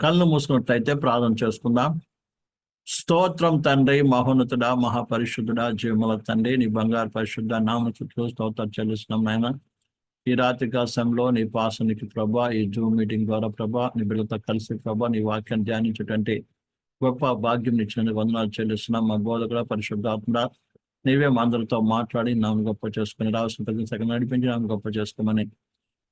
కళ్ళు మూసుకున్నట్లయితే ప్రార్థన చేసుకుందాం. స్తోత్రం తండ్రి మహోన్నతుడా మహాపరిశుద్ధుడా జీవముల తండ్రి నీ బంగారు పరిశుద్ధ నామచుట్లు చుట్టూ స్తోత్రం చెల్లిస్తున్నాం నాయన. ఈ రాత్రి కాశంలో నీ పాసనికి ప్రభా ఈ జూమ్ మీటింగ్ ద్వారా ప్రభా నీ బిడ్డతో కలిసి ప్రభా నీ వాక్యం ధ్యానించేటువంటి గొప్ప భాగ్యం ఇచ్చిన వందనాలు చెల్లిస్తున్నాం. మా బోధకుడ పరిశుద్ధాత్మ నీవే మా అందరితో మాట్లాడి నామను గొప్ప చేసుకుని రావాల్సిన ప్రతి సగం నడిపించి నామను గొప్ప చేసుకోమని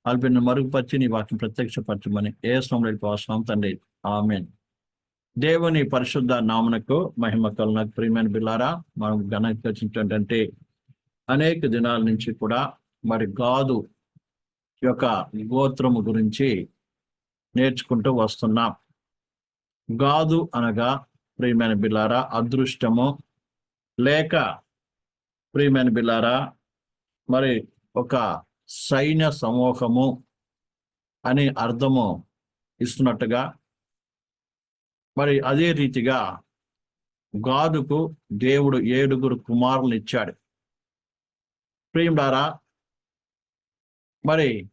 అల్పిన మరుగుపరిచి నీ వాక్యం ప్రత్యక్షపరచమని ఏ స్వామి అవసరం తండ్రి. ఆమెన్. దేవుని పరిశుద్ధ నామునకు మహిమ కలునకు ప్రియమైన బిల్లారా మనం గణించినటువంటి అనేక దినాల నుంచి కూడా మరి గాదు యొక్క గోత్రము గురించి నేర్చుకుంటూ వస్తున్నాం. గాదు అనగా ప్రియమైన బిల్లారా అదృష్టము. లేక ప్రియమైన బిల్లారా మరి ఒక సైన్య సమూహము అని అర్థము ఇస్తున్నట్టుగా మరి అదే రీతిగా గాదుకు దేవుడు ఏడుగురు కుమారులు ఇచ్చాడు. ప్రియుడారా మరి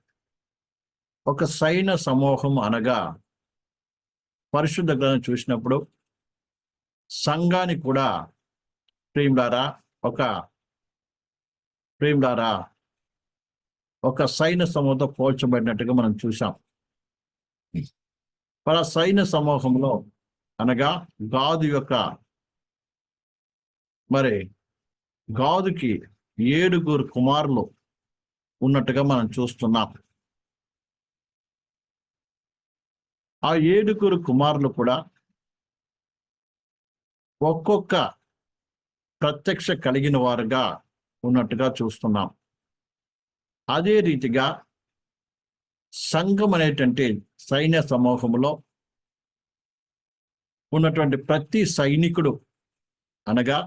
ఒక సైన్య సమూహం అనగా పరిశుద్ధ గ్రంథం చూసినప్పుడు సంఘానికి కూడా ప్రియుడారా ఒక ప్రియుడారా ఒక సైన్య సమూహంతో పోల్చబడినట్టుగా మనం చూసాం మన సైన్య సమూహంలో అనగా గాదు యొక్క మరి గాదుకి ఏడుగురు కుమారులు ఉన్నట్టుగా మనం చూస్తున్నాం. ఆ ఏడుగురు కుమారులు కూడా ఒక్కొక్క ప్రత్యక్ష కలిగిన వారుగా ఉన్నట్టుగా చూస్తున్నాం. అదే రీతిగా సంఘం అనేటువంటి సైన్య సమూహంలో ఉన్నటువంటి ప్రతి సైనికుడు అనగా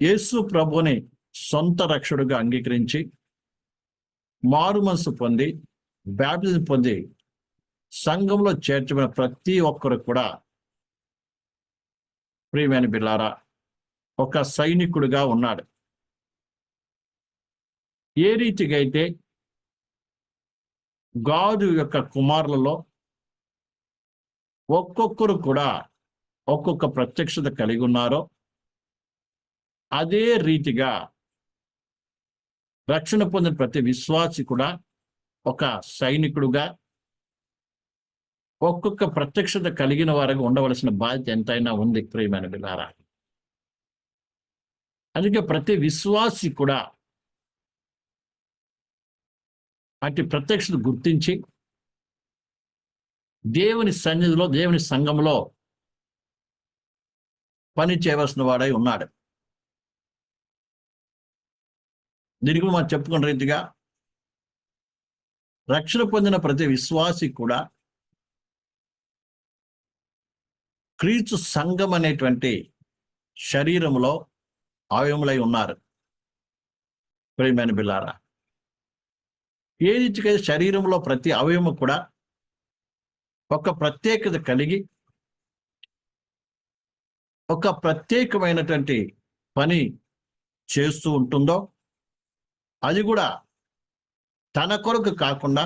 యేసు ప్రభుని సొంత రక్షుడుగా అంగీకరించి మారుమనసు పొంది బ్యాప్టిజం పొంది సంఘంలో చేర్చబడిన ప్రతి ఒక్కరు కూడా ప్రియమైన బిల్లారా ఒక సైనికుడిగా ఉన్నాడు. ఏ రీతిగా అయితే గాదు యొక్క కుమారులలో ఒక్కొక్కరు కూడా ఒక్కొక్క ప్రత్యక్షత కలిగి ఉన్నారో అదే రీతిగా రక్షణ పొందిన ప్రతి విశ్వాసి కూడా ఒక సైనికుడుగా ఒక్కొక్క ప్రత్యక్షత కలిగిన వారికి ఉండవలసిన బాధ్యత ఎంతైనా ఉంది ప్రియమైన బిలారా. అందుకే ప్రతి విశ్వాసి కూడా అటు ప్రత్యక్షత గుర్తించి దేవుని సన్నిధిలో దేవుని సంఘంలో పని చేయవలసిన వాడై ఉన్నాడు. దీనికి మనం చెప్పుకున్న రీతిగా రక్షణ పొందిన ప్రతి విశ్వాసి కూడా క్రీస్తు సంఘం అనేటువంటి శరీరంలో అవయములై ఉన్నారు. ప్రేమైన బిల్లారా ఏ శరీరంలో ప్రతి అవయవము కూడా ఒక ప్రత్యేకత కలిగి ఒక ప్రత్యేకమైనటువంటి పని చేస్తూ ఉంటుందో అది కూడా తన కొరకు కాకుండా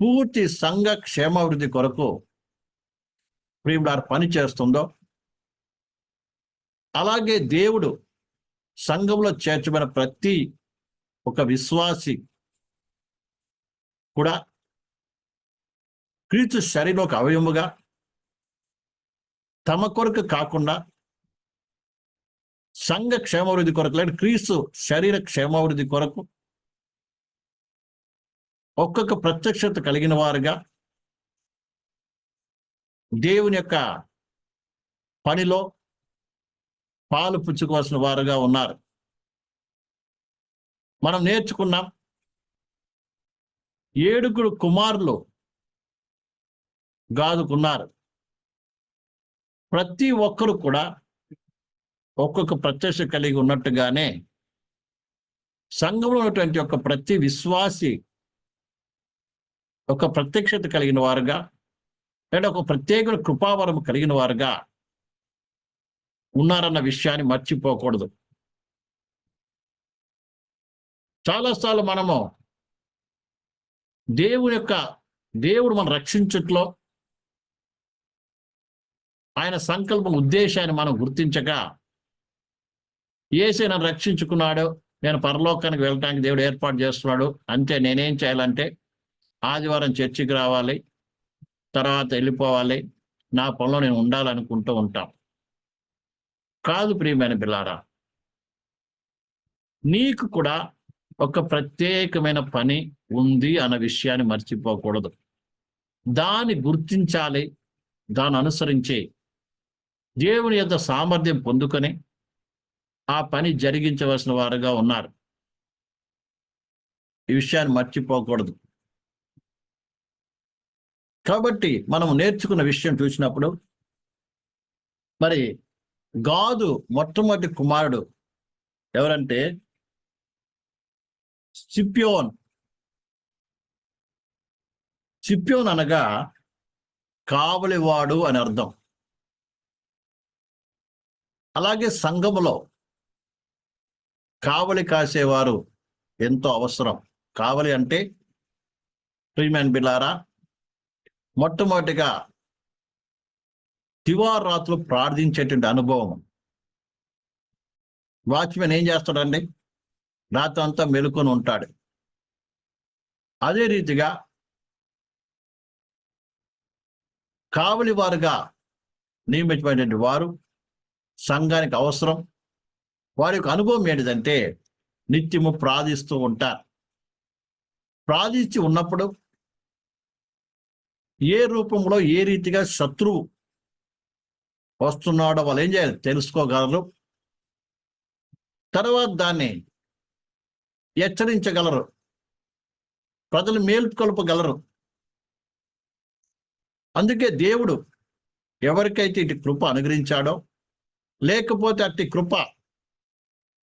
పూర్తి సంఘ క్షేమాభివృద్ధి కొరకు ప్రియుడారు పని చేస్తుందో అలాగే దేవుడు సంఘంలో చేర్చబడిన ప్రతి ఒక విశ్వాసి కూడా క్రీస్తు శరీరం ఒక అవయముగా తమ కొరకు కాకుండా సంఘ క్షేమాభివృద్ధి కొరకు లేదా క్రీస్తు శరీర క్షేమాభివృద్ధి కొరకు ఒక్కొక్క ప్రత్యక్షత కలిగిన వారుగా దేవుని యొక్క పనిలో పాలు పుచ్చుకోవాల్సిన వారుగా ఉన్నారు. మనం నేర్చుకున్నాం. ఏడుగురు కుమారులు గాదుకున్నారు. ప్రతి ఒక్కరు కూడా ఒక్కొక్క ప్రత్యక్ష కలిగి ఉన్నట్టుగానే సంఘంలో ఉన్నటువంటి ఒక ప్రతి విశ్వాసి ఒక ప్రత్యక్షత కలిగిన వారుగా లేదా ఒక ప్రత్యేక కృపావరం కలిగిన వారుగా ఉన్నారన్న విషయాన్ని మర్చిపోకూడదు. చాలాసార్లు మనము దేవుని యొక్క దేవుడు మనం రక్షించట్లో ఆయన సంకల్పం ఉద్దేశాన్ని మనం గుర్తించక ఏసే నన్ను రక్షించుకున్నాడు నేను పరలోకానికి వెళ్ళటానికి దేవుడు ఏర్పాటు చేస్తున్నాడు అంతే నేనేం చేయాలంటే ఆదివారం చర్చికి రావాలి తర్వాత వెళ్ళిపోవాలి నా పనిలో నేను ఉండాలనుకుంటూ ఉంటాం. కాదు ప్రియమైన పిల్లారా నీకు కూడా ఒక ప్రత్యేకమైన పని ఉంది అన్న విషయాన్ని మర్చిపోకూడదు. దాన్ని గుర్తించాలి దాన్ని అనుసరించి. దేవుని యొక్క సామర్థ్యం పొందుకొని ఆ పని జరిగించవలసిన వారుగా ఉన్నారు. ఈ విషయాన్ని మర్చిపోకూడదు. కాబట్టి మనం నేర్చుకున్న విషయం చూసినప్పుడు మరి గాదు మొట్టమొదటి కుమారుడు ఎవరంటే సిప్యోన్. సిప్యోన్ అనగా కావలివాడు అని అర్థం. అలాగే సంఘములో కావలి కాసేవారు ఎంతో అవసరం. కావలి అంటే ప్రియమైన బిల్లారా మొట్టమొదటిగా దివారాత్రులు ప్రార్థించేటువంటి అనుభవం. వాచ్మెన్ ఏం చేస్తాడండి? రాత్రి అంతా మెలుకొని ఉంటాడు. అదే రీతిగా కావలి వారుగా నియమించబడినటువంటి వారు సంఘానికి అవసరం. వారి యొక్క అనుభవం ఏంటిదంటే నిత్యము ప్రార్థిస్తూ ఉంటారు. ప్రార్థించి ఉన్నప్పుడు ఏ రూపంలో ఏ రీతిగా శత్రువు వస్తున్నాడో వాళ్ళు ఏం చేయాలి తెలుసుకోగలరు. తర్వాత దాన్ని హెచ్చరించగలరు. ప్రజలు మేల్కొల్పగలరు. అందుకే దేవుడు ఎవరికైతే ఇటు కృప అనుగ్రహించాడో లేకపోతే అట్టి కృప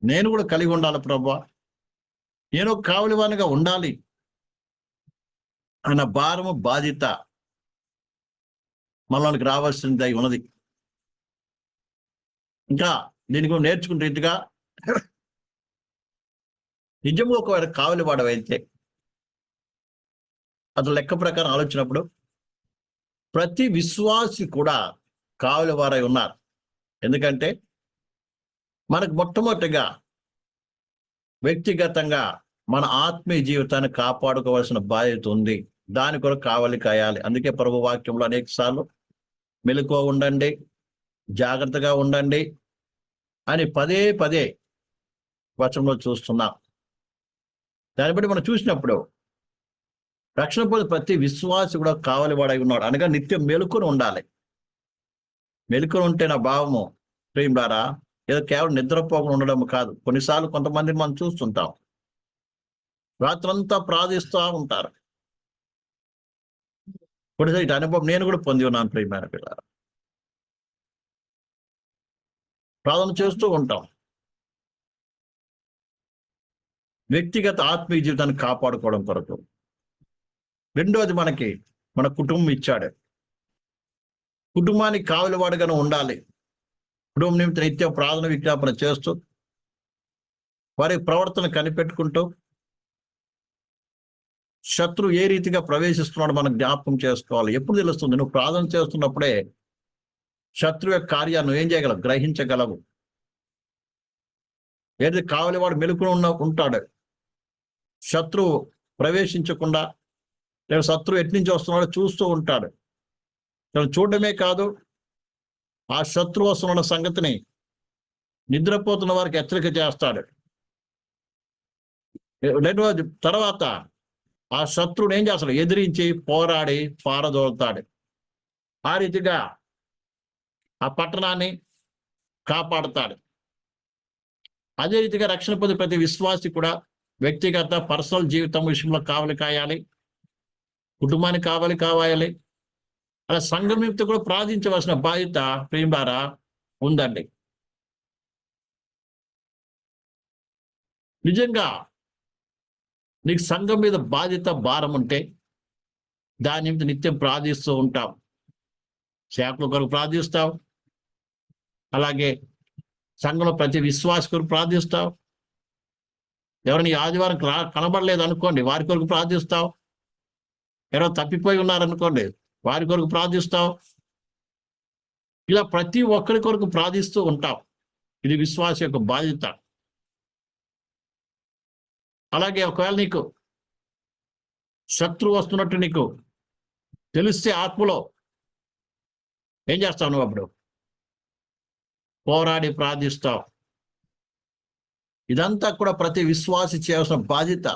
నేను కూడా కలిగి ఉండాలి ప్రభా. నేను కావలివానిగా ఉండాలి అన్న భారము బాధ్యత మనలోనికి రావాల్సింది ఉన్నది. ఇంకా దీనికి నేర్చుకునే రీతిగా నిజంగా ఒకవేళ కావలి వాడవైతే అతను లెక్క ప్రకారం ఆలోచనప్పుడు ప్రతి విశ్వాసి కూడా కావలి వారై ఉన్నారు. ఎందుకంటే మనకు మొట్టమొదటిగా వ్యక్తిగతంగా మన ఆత్మీయ జీవితాన్ని కాపాడుకోవాల్సిన బాధ్యత ఉంది. దాని కొరకు కావాలి కాయాలి. అందుకే ప్రభు వాక్యంలో అనేక సార్లు మెలకువ ఉండండి జాగ్రత్తగా ఉండండి అని పదే పదే వచనంలో చూస్తున్నాం. దాన్ని బట్టి మనం చూసినప్పుడు రక్షణ పొంది ప్రతి విశ్వాసి కూడా కావాలి వాడై ఉన్నాడు. అనగా నిత్యం మెలుకొని ఉండాలి. మెలుకొని ఉంటే నా భావము ప్రేమ్ ద్వారా ఏదో కేవలం నిద్రపోకుండా ఉండడం కాదు. కొన్నిసార్లు కొంతమందిని మనం చూస్తుంటాం. రాత్రంతా ప్రార్థిస్తూ ఉంటారు. కొన్నిసారి ఇటు అనుభవం నేను కూడా పొంది ఉన్నాను ప్రియమైన పిల్ల ప్రార్థన చేస్తూ ఉంటాం. వ్యక్తిగత ఆత్మీయ జీవితాన్ని కాపాడుకోవడం కొరకు. రెండోది మనకి మన కుటుంబం ఇచ్చాడు. కుటుంబానికి కావలివాడుగానే ఉండాలి. కుటుంబం నిమిత్తం నిత్య ప్రార్థన విజ్ఞాపన చేస్తూ వారి ప్రవర్తన కనిపెట్టుకుంటూ శత్రు ఏ రీతిగా ప్రవేశిస్తున్నాడో మనం జ్ఞాపకం చేసుకోవాలి. ఎప్పుడు తెలుస్తుంది? నువ్వు ప్రార్థన చేస్తున్నప్పుడే శత్రు యొక్క కార్యాన్ని ఏం చేయగలవు? గ్రహించగలవు. ఏది కావలివాడు వాడు మెలుకుని ఉన్న ఉంటాడు. శత్రువు ప్రవేశించకుండా లేదా శత్రువు ఎట్నుంచి వస్తున్నాడో చూస్తూ ఉంటాడు. తను చూడడమే కాదు ఆ శత్రువు వస్తున్న సంగతిని నిద్రపోతున్న వారికి హెచ్చరిక చేస్తాడు. రెండవది తర్వాత ఆ శత్రువుని ఏం చేస్తాడు? ఎదిరించి పోరాడి పారదోలుతాడు. ఆ రీతిగా ఆ పట్టణాన్ని కాపాడుతాడు. అదే రీతిగా రక్షణ పొంది ప్రతి విశ్వాసి కూడా వ్యక్తిగత పర్సనల్ జీవితం విషయంలో కావలి కాయాలి కుటుంబానికి కావాలి కావాలి. అలా సంఘం యొక్క కూడా ప్రార్థించవలసిన బాధ్యత ప్రేమారా ఉందండి. నిజంగా నీకు సంఘం మీద బాధ్యత భారం ఉంటే దాని మీద నిత్యం ప్రార్థిస్తూ ఉంటాం. సేవకుల కొరకు ప్రార్థిస్తావు అలాగే సంఘంలో ప్రతి విశ్వాస కొరకు ప్రార్థిస్తావు ఎవరిని ఆదివారం రా కనబడలేదు అనుకోండి వారి కొరకు ప్రార్థిస్తావు. ఎవరో తప్పిపోయి ఉన్నారనుకోండి వారి కొరకు ప్రార్థిస్తావు. ఇలా ప్రతి ఒక్కరి కొరకు ప్రార్థిస్తూ ఉంటాం. ఇది విశ్వాస యొక్క బాధ్యత. అలాగే ఒకవేళ నీకు శత్రువు వస్తున్నట్టు నీకు తెలిస్తే ఆత్మలో ఏం చేస్తావు నువ్వు అప్పుడు? పోరాడి ప్రార్థిస్తావు. ఇదంతా కూడా ప్రతి విశ్వాసి చేయాల్సిన బాధ్యత.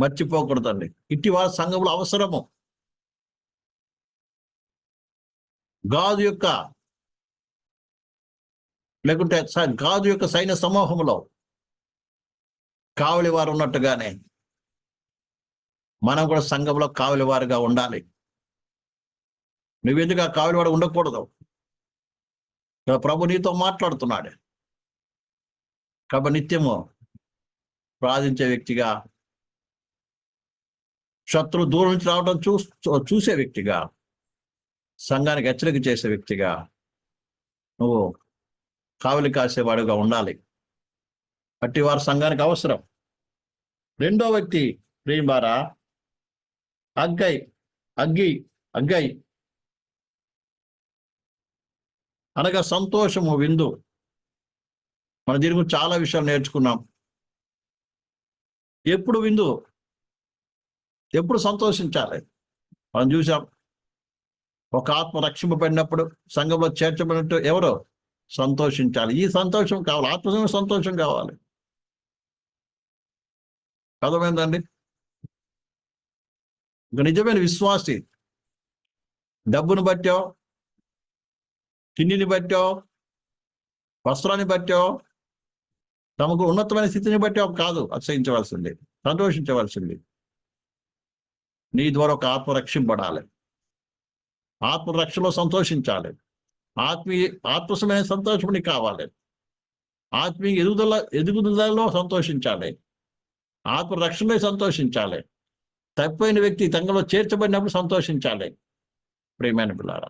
మర్చిపోకూడదండి. ఇట్టి వారి సంఘములు అవసరము. గాజు యొక్క లేకుంటే గాజు యొక్క సైన్య సమూహంలో కావలి వారు ఉన్నట్టుగానే మనం కూడా సంఘంలో కావలి వారుగా ఉండాలి. నువ్వెందుకు ఆ కావలి వాడు ఉండకూడదు? ప్రభు నీతో మాట్లాడుతున్నాడు. కాబట్టి నిత్యము ప్రార్థించే వ్యక్తిగా శత్రు దూరం నుంచి రావడం చూ చూసే వ్యక్తిగా సంఘానికి హెచ్చరిక చేసే వ్యక్తిగా నువ్వు కావలి కాసేవాడుగా ఉండాలి. అట్టి వారు సంఘానికి అవసరం. రెండో వ్యక్తి ప్రేమారా అగ్గై అగ్గి అగ్గై. అనగా సంతోషము విందు. మన దీని గురించి చాలా విషయాలు నేర్చుకున్నాం. ఎప్పుడు విందు? ఎప్పుడు సంతోషించాలి? మనం చూసాం ఒక ఆత్మ రక్షింపబడినప్పుడు సంఘంలో చేర్చబడినట్టు ఎవరో? సంతోషించాలి. ఈ సంతోషం కావాలి. ఆత్మ సంతోషం కావాలి. అర్థమైందండి? ఒక నిజమైన విశ్వాసి డబ్బును బట్టో తిండిని బట్టో వస్త్రాన్ని బట్టో తమకు ఉన్నతమైన స్థితిని బట్టి ఒక కాదు అసహించవలసింది సంతోషించవలసింది. నీ ద్వారా ఒక ఆత్మ రక్షింపడాలి ఆత్మరక్షలో సంతోషించాలి. ఆత్మీయ ఆత్మసమైన సంతోషం నీకు కావాలి. ఆత్మీయ ఎదుగుదల ఎదుగుదలలో సంతోషించాలి. ఆత్మరక్షణలో సంతోషించాలి. తప్పిపోయిన వ్యక్తి తంగంలో చేర్చబడినప్పుడు సంతోషించాలి. ప్రియమైన పిల్లారా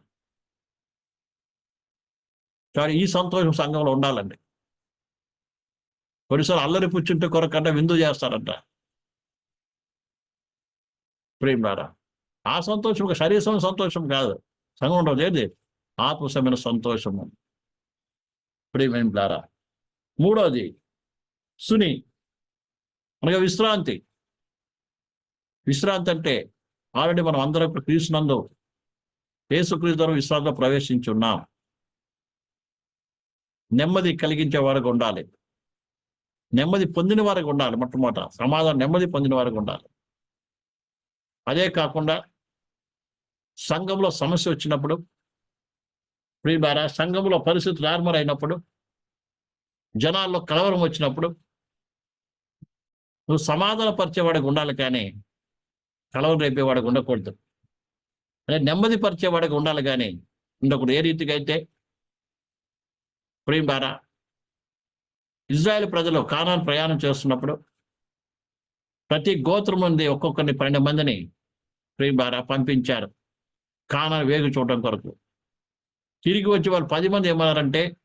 కానీ ఈ సంతోషం సంఘంలో ఉండాలండి. కొన్నిసార్లు అల్లరి పుచ్చుంటే కొరకంటే విందు చేస్తారంట. ప్రేమలారా ఆ సంతోషం ఒక శరీరం సంతోషం కాదు. సంగం ఉండదు ఏది? ఆత్మసమైన సంతోషము. ప్రేమలారా మూడోది సుని అనగా విశ్రాంతి. విశ్రాంతి అంటే ఆల్రెడీ మనం అందరం ఇప్పుడు క్రీస్తునందు యేసుక్రీస్తు విశ్రాంతిలో ప్రవేశించున్నాం నెమ్మది కలిగించే వారికి ఉండాలి. నెమ్మది పొందిన వారికి ఉండాలి మొట్టమొదట. సమాధానం నెమ్మది పొందిన వారికి ఉండాలి. అదే కాకుండా సంఘంలో సమస్య వచ్చినప్పుడు ప్రీబార సంఘంలో పరిస్థితులు నార్మల్ అయినప్పుడు జనాల్లో కలవరం వచ్చినప్పుడు నువ్వు సమాధాన పరిచేవాడికి ఉండాలి కానీ కలవరం రేపేవాడికి ఉండకూడదు. అదే నెమ్మది పరిచేవాడికి ఉండాలి కానీ ఉండకూడదు. ఏ రీతిగా అయితే ప్రియులారా ఇజ్రాయెల్ ప్రజలు కానాన్ ప్రయాణం చేస్తున్నప్పుడు ప్రతి గోత్రం నుండి ఒక్కొక్కరిని పన్నెండు మందిని ప్రియులారా పంపించారు. కానాన్ వేగు చూడటం కొరకు. తిరిగి వచ్చి వాళ్ళు పది మంది ఏమన్నారంటే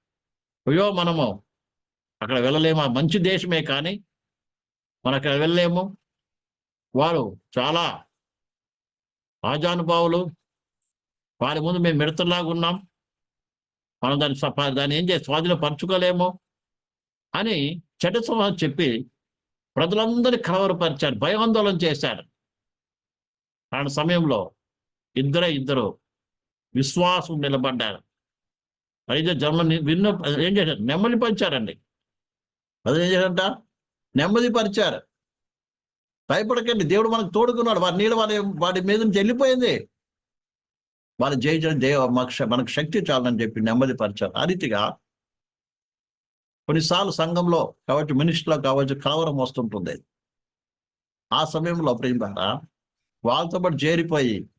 అయ్యో మనము అక్కడ వెళ్ళలేము ఆ మంచి దేశమే కానీ మనం అక్కడ వెళ్ళలేము. వారు చాలా ఆజానుభావులు వారి ముందు మేము మిడతలాగా ఉన్నాం. మనం దాన్ని దాన్ని ఏం చేసి స్వాధీనం పరచుకోలేము. అని చెడ్డ స్వభావం చెప్పి ప్రజలందరినీ కలవరపరిచారు భయాందోళన చేశారు. ఆ సమయంలో ఇద్దరే ఇద్దరు విశ్వాసం నిలబడ్డారు. అయితే జన్మ విన్న ఏం చేశారు? నెమ్మది పరిచారండి. అది ఏం చేశారంట? నెమ్మది పరిచారు. భయపడకండి దేవుడు మనకు తోడుకున్నాడు వారి నీళ్ళు వారి వాడి మీద నుంచి వెళ్ళిపోయింది. వాళ్ళు జయించడం దేవ మాకు మనకు శక్తి చాలని చెప్పి నెమ్మది పరిచారు. ఆ రీతిగా కొన్నిసార్లు సంఘంలో కావచ్చు మినిస్టర్లో కావచ్చు కలవరం వస్తుంటుంది. ఆ సమయంలో ప్రేమ వాళ్ళతో పాటు చేరిపోయి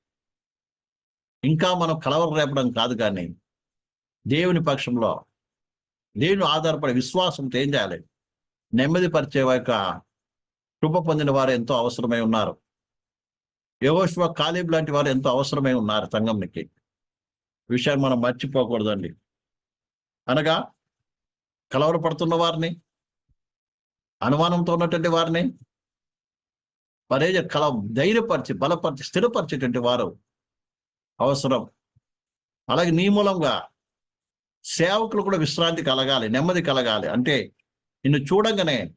ఇంకా మనం కలవరం రేపడం కాదు కానీ దేవుని పక్షంలో దేవుని ఆధారపడి విశ్వాసంతో ఏం చేయాలి నెమ్మది పరిచే యొక్క కృప పొందిన వారు ఎంతో అవసరమై ఉన్నారు. యోగోష్వ కాలేబ్ లాంటి వారు ఎంతో అవసరమై ఉన్నారు సంఘంకి. విషయాన్ని మనం మర్చిపోకూడదండి. అనగా కలవరపడుతున్న వారిని అనుమానంతో ఉన్నటువంటి వారిని వారే కల ధైర్యపరిచి బలపరిచి స్థిరపరిచేటువంటి వారు అవసరం. అలాగే నీ మూలంగా సేవకులు కూడా విశ్రాంతి కలగాలి నెమ్మది కలగాలి. అంటే నిన్ను చూడంగానే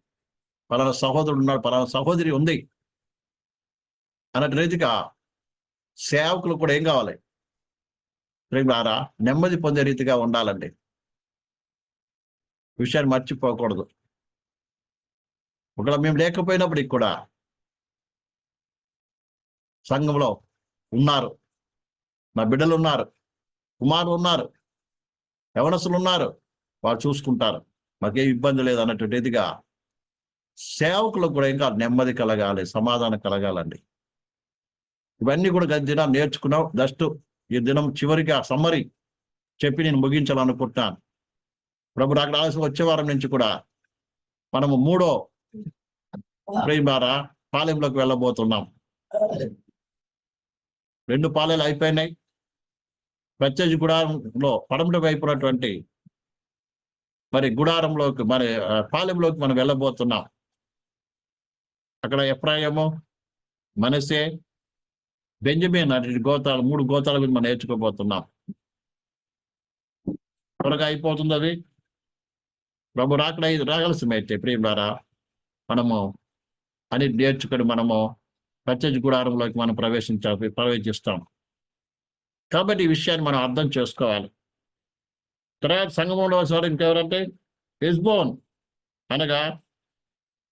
పలానా సహోదరుడు ఉన్నాడు పలానా సహోదరి ఉంది అన్నట్టు రీతిగా సేవకులు కూడా ఏం కావాలి? ప్రేమారా నెమ్మది పొందే రీతిగా ఉండాలండి. విషయాన్ని మర్చిపోకూడదు. ఒకవేళ మేము లేకపోయినప్పటికి కూడా సంఘంలో ఉన్నారు. నా బిడ్డలు ఉన్నారు కుమారులు ఉన్నారు యవనసులు ఉన్నారు వాళ్ళు చూసుకుంటారు. మాకేం ఇబ్బంది లేదు అన్నటువంటి ఇదిగా సేవకులకు కూడా ఇంకా నెమ్మది కలగాలి సమాధానం కలగాలండి. ఇవన్నీ కూడా గత దినం నేర్చుకున్నాం. జస్ట్ ఈ దినం చివరికి ఆ సమ్మరి చెప్పి నేను ముగించాలనుకుంటున్నాను. ప్రభు అక్కడ ఆలస్యం వచ్చే వారం నుంచి కూడా మనము మూడో ప్రేమ ద్వారా పాలెంలోకి వెళ్ళబోతున్నాం. రెండు పాలెలు అయిపోయినాయి. ప్రత్యేక గుడారంలో పడమటి వైపునటువంటి మరి గుడారంలోకి మరి పాలెంలోకి మనం వెళ్ళబోతున్నాం. అక్కడ ఎఫ్రాయము మనసే బెంజమిన్ అటు గోతాలు మూడు గోతాల మీద మనం నేర్చుకోబోతున్నాం. త్వరగా అయిపోతుంది అది. ప్రభు రాకడ రాగలసిమైతే ప్రియులారా మనము అని నేర్చుకొని మనము ప్రత్యేక గుడారంలోకి మనం ప్రవేశించ ప్రవేశిస్తాం. కాబట్టి ఈ విషయాన్ని మనం అర్థం చేసుకోవాలి. తర్వాత సంగమంలో సార్ ఇంకెవరంటే ఇస్బోన్ అనగా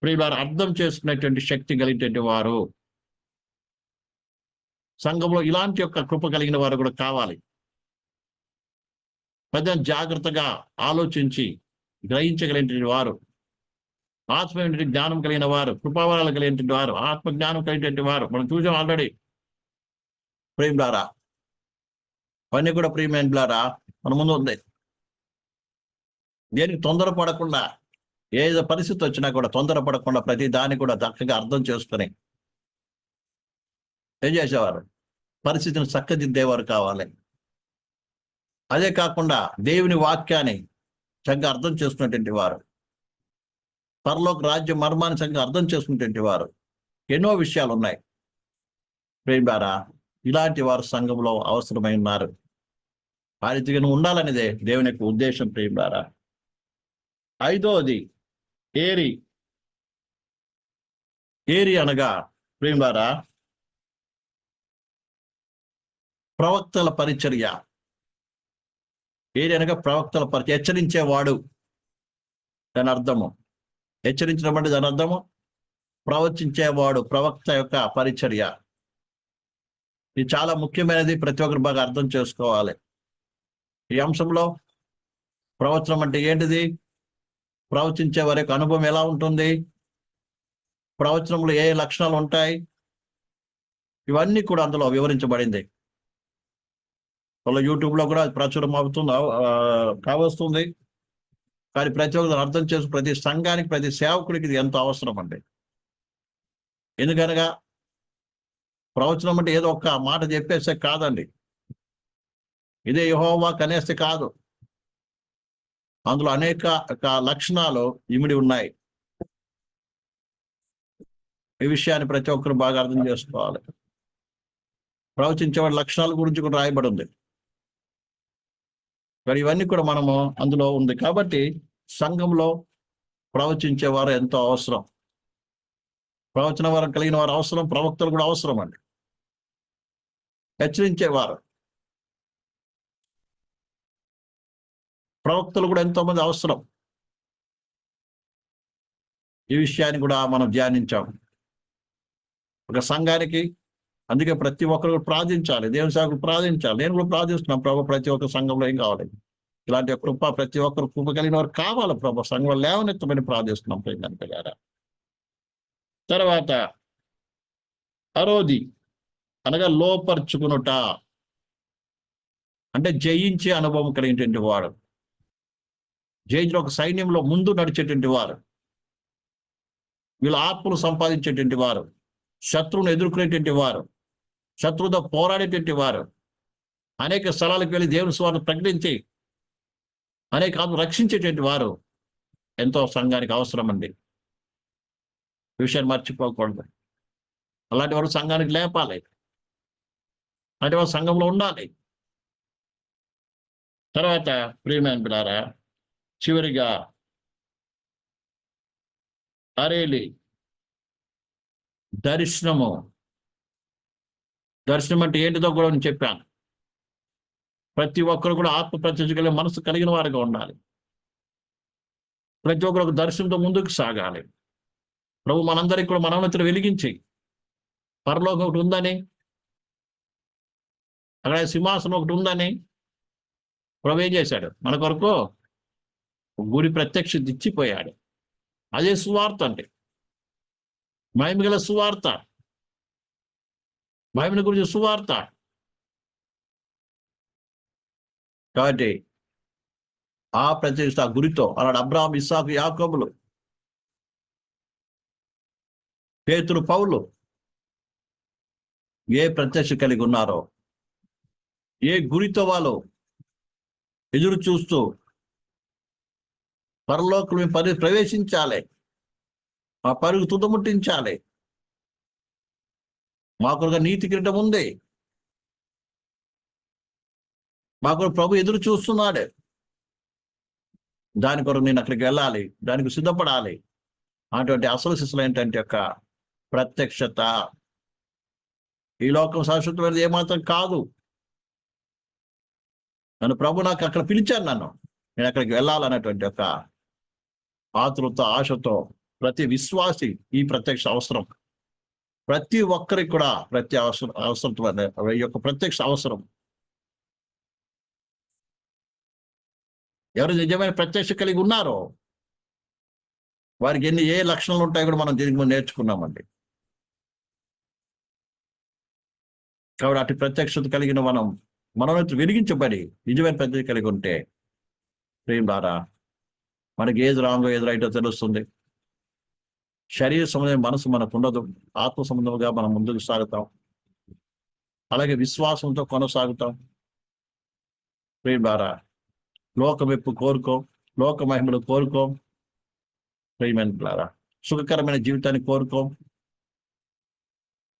ప్రియులారు అర్థం చేసుకునేటువంటి శక్తి కలిగినటువంటి వారు. సంఘంలో ఇలాంటి యొక్క కృప కలిగిన వారు కూడా కావాలి. పెద్ద జాగ్రత్తగా ఆలోచించి గ్రహించగలిగినటువంటి వారు. ఆత్మ జ్ఞానం కలిగిన వారు. కృపావరాలు కలిగినటువంటి వారు. ఆత్మ జ్ఞానం కలిగినటువంటి వారు. మనం చూసాం ఆల్రెడీ ప్రేమ ద్వారా కూడా ప్రేమ ద్వారా మన ముందు ఉంది. దేనికి తొందరపడకుండా ఏ పరిస్థితి వచ్చినా కూడా తొందరపడకుండా ప్రతి దాన్ని కూడా చక్కగా అర్థం చేసుకొని ఏం చేసేవారు? పరిస్థితిని చక్కదిద్దేవారు కావాలి. అదే కాకుండా దేవుని వాక్యాన్ని చక్కగా అర్థం చేసుకున్నటువంటి వారు. పరలోక రాజ్య మర్మాన్ని చక్కగా అర్థం చేసుకున్నటువంటి వారు. ఎన్నో విషయాలు ఉన్నాయి. ప్రేమారా ఇలాంటి వారు సంఘంలో అవసరమై ఉన్నారు. ఆ రీతిగా ఉండాలనేదే దేవుని యొక్క ఉద్దేశం ప్రేమారా ఐదోది ఏరి. ఏరి అనగా ప్రేమారా ప్రవక్తల పరిచర్య. ఏరి ప్రవక్తల పరిచయం హెచ్చరించేవాడు. దాని అర్థము. హెచ్చరించడం అంటే దాని అర్థము? ప్రవచించేవాడు ప్రవక్త యొక్క పరిచర్య. ఇది చాలా ముఖ్యమైనది ప్రతి ఒక్కరు బాగా అర్థం చేసుకోవాలి. ఈ అంశంలో ప్రవచనం అంటే ఏంటిది? ప్రవచించే వారి యొక్క అనుభవం ఎలా ఉంటుంది? ప్రవచనంలో ఏ లక్షణాలు ఉంటాయి? ఇవన్నీ కూడా అందులో వివరించబడింది. వాళ్ళ యూట్యూబ్లో కూడా అది ప్రచురం అవుతుంది. కావస్తుంది. కానీ ప్రతి ఒక్కరు అర్థం చేసి ప్రతి సంఘానికి ప్రతి సేవకుడికి ఇది ఎంతో అవసరం అండి. ఎందుకనగా ప్రవచనం అంటే ఏదో ఒక్క మాట చెప్పేస్తే కాదండి. ఇదే యహోవా కనేస్తే కాదు. అందులో అనేక లక్షణాలు ఇమిడి ఉన్నాయి. ఈ విషయాన్ని ప్రతి ఒక్కరు బాగా అర్థం చేసుకోవాలి. ప్రవచించేవాడి లక్షణాల గురించి కూడా రాయబడి ఉంది. మరి ఇవన్నీ కూడా మనము అందులో ఉంది. కాబట్టి సంఘంలో ప్రవచించే వారు ఎంతో అవసరం. ప్రవచన వారం కలిగిన వారు అవసరం ప్రవక్తలు కూడా అవసరం అండి. హెచ్చరించేవారు ప్రవక్తలు కూడా ఎంతో మంది అవసరం. ఈ విషయాన్ని కూడా మనం ధ్యానించాము ఒక సంఘానికి అందుకే ప్రతి ఒక్కరు ప్రార్థించాలి. దేవుని సేవకులు ప్రార్థించాలి. నేను కూడా ప్రార్థిస్తున్నాను. ప్రభు ప్రతి ఒక్క సంఘంలో ఏం కావాలి? ఇలాంటి కృప ప్రతి ఒక్కరు కృప కలిగిన వారు కావాలి ప్రభు. సంఘంలో లేవనెత్తమని ప్రార్థిస్తున్నాం. ప్రేమ తర్వాత అరోది అనగా లోపరుచుకునుట. అంటే జయించే అనుభవం కలిగినటువంటి వాడు. జయించిన ఒక సైన్యంలో ముందు నడిచేటువంటి వారు. వీళ్ళ ఆత్మను సంపాదించేటువంటి వారు. శత్రువును ఎదుర్కొనేటువంటి వారు. శత్రువుతో పోరాడేటువంటి వారు అనేక స్థలాలకు వెళ్ళి దేవుని స్వార్థ ప్రకటించి అనేక రక్షించేటువంటి వారు ఎంతో సంఘానికి అవసరం అండి విషయాన్ని మర్చిపోకూడదు. అలాంటి వారు సంఘానికి లేపాలి. అలాంటి వారు సంఘంలో ఉండాలి. తర్వాత ప్రియమైన బిడారా చివరిగా అరేలి దర్శనము దర్శనం అంటే ఏంటిదో కూడా నేను చెప్పాను. ప్రతి ఒక్కరు కూడా ఆత్మ ప్రత్యక్ష మనసు కలిగిన వారిగా ఉండాలి. ప్రతి ఒక్కరు ఒక దర్శనంతో ముందుకు సాగాలి. ప్రభు మనందరికీ కూడా మనోన్నతిని వెలిగించి పరలోకం ఒకటి ఉందని అక్కడ సింహాసనం ఒకటి ఉందని ప్రభు ఏం చేశాడు? మన కొరకు గుడి ప్రత్యక్ష దిచ్చిపోయాడు అదే సువార్త అంటే మహిమగల సువార్త. బైబిల్ గురించి సువార్త కాబట్టి ఆ ప్రత్యక్ష ఆ గురితో అలాడు అబ్రాహం ఇస్సాకు యాకబులు పేతురు పౌలు ఏ ప్రత్యక్ష కలిగి ఉన్నారో ఏ గురితో వాళ్ళు ఎదురు చూస్తూ పరలోకం పరి ప్రవేశించాలి ఆ పరుగు తుదముట్టించాలి మాకు ఒక నీతి కిరీటం ఉంది. మాకు ప్రభు ఎదురు చూస్తున్నాడు. దాని కొరకు నేను అక్కడికి వెళ్ళాలి. దానికి సిద్ధపడాలి. అటువంటి అసలు శిశులు ఏంటంటే యొక్క ప్రత్యక్షత. ఈ లోకం శాశ్వతమైనది ఏమాత్రం కాదు. నన్ను ప్రభు నాకు అక్కడ పిలిచాను నన్ను. నేను అక్కడికి వెళ్ళాలన్నటువంటి ఒక ఆతృత ఆశతో ప్రతి విశ్వాసి ఈ ప్రత్యక్ష అవసరం. ప్రతి ఒక్కరికి కూడా ప్రతి అవసరం అవసరం ఈ యొక్క ప్రత్యక్ష అవసరం. ఎవరు నిజమైన ప్రత్యక్ష కలిగి ఉన్నారో వారికి ఎన్ని ఏ లక్షణాలు ఉంటాయో కూడా మనం దీనికి ముందు నేర్చుకున్నామండి. కాబట్టి అటు ప్రత్యక్షత కలిగిన మనం మనమైతే వెలిగించబడి నిజమైన ప్రత్యక్ష కలిగి ఉంటే ప్రేమ ద్వారా మనకి ఏది రాంగో ఏది రైటో తెలుస్తుంది. శరీర సంబంధం మనసు మనకు ఉండదు. ఆత్మ సంబంధంగా మనం ముందుకు సాగుతాం. అలాగే విశ్వాసంతో కొనసాగుతాం. ప్రేమ ద్వారా లోక మెప్పు కోరుకోం. లోక మహిమలు కోరుకోం. ప్రేమైన ద్వారా సుఖకరమైన జీవితాన్ని కోరుకోం.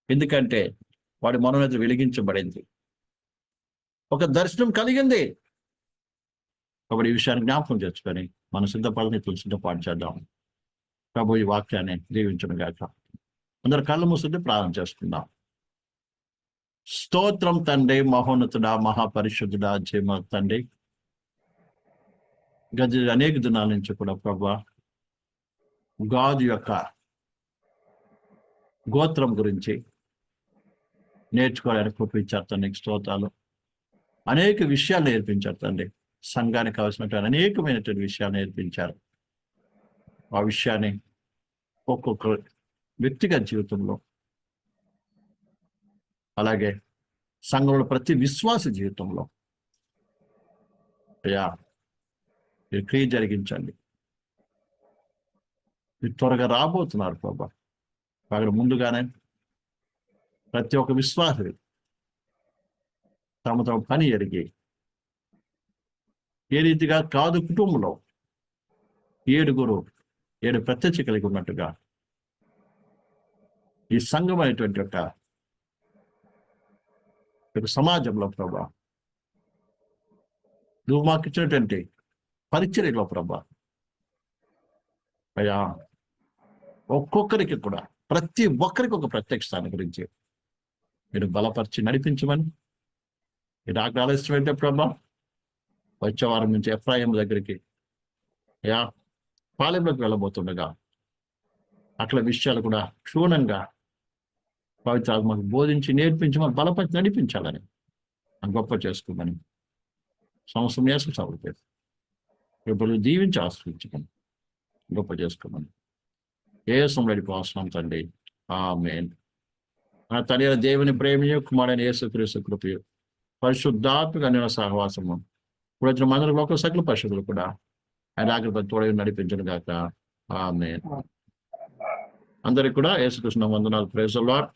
ఎందుకంటే వాడి మనోనేత వెలిగించబడింది. ఒక దర్శనం కలిగింది. ఒకటి ఈ విషయాన్ని జ్ఞాపకం చేర్చుకొని మన సిద్ధపడని తులసి సిద్ధపాటు చేద్దాం. ప్రభు ఈ వాక్యాన్ని దీవించడం గాక. అందరు కళ్ళు మూసుకుంటే ప్రారంభం చేసుకుందాం. స్తోత్రం తండ్రి మహోన్నతుడా మహాపరిశుద్ధుడా జయమ తండ్రి. గజ అనేక దినాల నుంచి కూడా ప్రభా గాదు యొక్క గోత్రం గురించి నేర్చుకోవడానికి చూపించారు తండ్రి స్తోత్రాలు. అనేక విషయాలు నేర్పించారు తండ్రి. సంఘానికి కావాల్సినటువంటి అనేకమైనటువంటి విషయాలు నేర్పించారు. ఆ విషయాన్ని ఒక్కొక్క వ్యక్తిగత జీవితంలో. అలాగే సంఘంలో ప్రతి విశ్వాస జీవితంలో. అయ్యా మీరు క్రియ జరిగించండి. మీరు త్వరగా రాబోతున్నారు ప్రభా. కాబట్టి ముందుగానే ప్రతి ఒక్క విశ్వాస తమ తమ పని ఎరిగి ఏ రీతిగా కాదు కుటుంబంలో ఏడుగురు నేను ప్రత్యక్ష కలిగి ఉన్నట్టుగా. ఈ సంఘం అనేటువంటి ఒక సమాజంలో ప్రభా. నువ్వు మాకు ఇచ్చినటువంటి పరిచర్యలో ప్రభా. అయ్యా ఒక్కొక్కరికి కూడా ప్రతి ఒక్కరికి ఒక ప్రత్యక్షాన్ని గురించి మీరు బలపరిచి నడిపించమని మీరు ఆగ్రహాలు ఇష్టమైతే ప్రభా. వచ్చే వారం నుంచి ఎఫ్రాయిం దగ్గరికి యా పాలెంలోకి వెళ్ళబోతుండగా అట్ల విషయాలు కూడా క్షుణ్ణంగా పవిత్ర మాకు బోధించి నేర్పించి మాకు బలపరిచి నడిపించాలని గొప్ప చేసుకోమని సంవత్సరం వేసుకు చదువుతారు ఇప్పుడు దీవించి ఆశ్రయించుకొని గొప్ప చేసుకోమని. ఏ సమయంలో అవసరం తండ్రి. ఆ మేన్ నా తల్లి దేవుని ప్రేమియు కుమారుని యేసుక్రీస్తు కృపయు పరిశుద్ధాత్మక అన్ని సహవాసము ఇప్పుడు వచ్చిన మందులకు ఒక సకల పరిశుద్ధులు కూడా ఆయన ఆకలి తోడై నడిపించను గాక. ఆమె అందరికి కూడా యేసుకృష్ణ వందనాలు ప్రేసల్వార్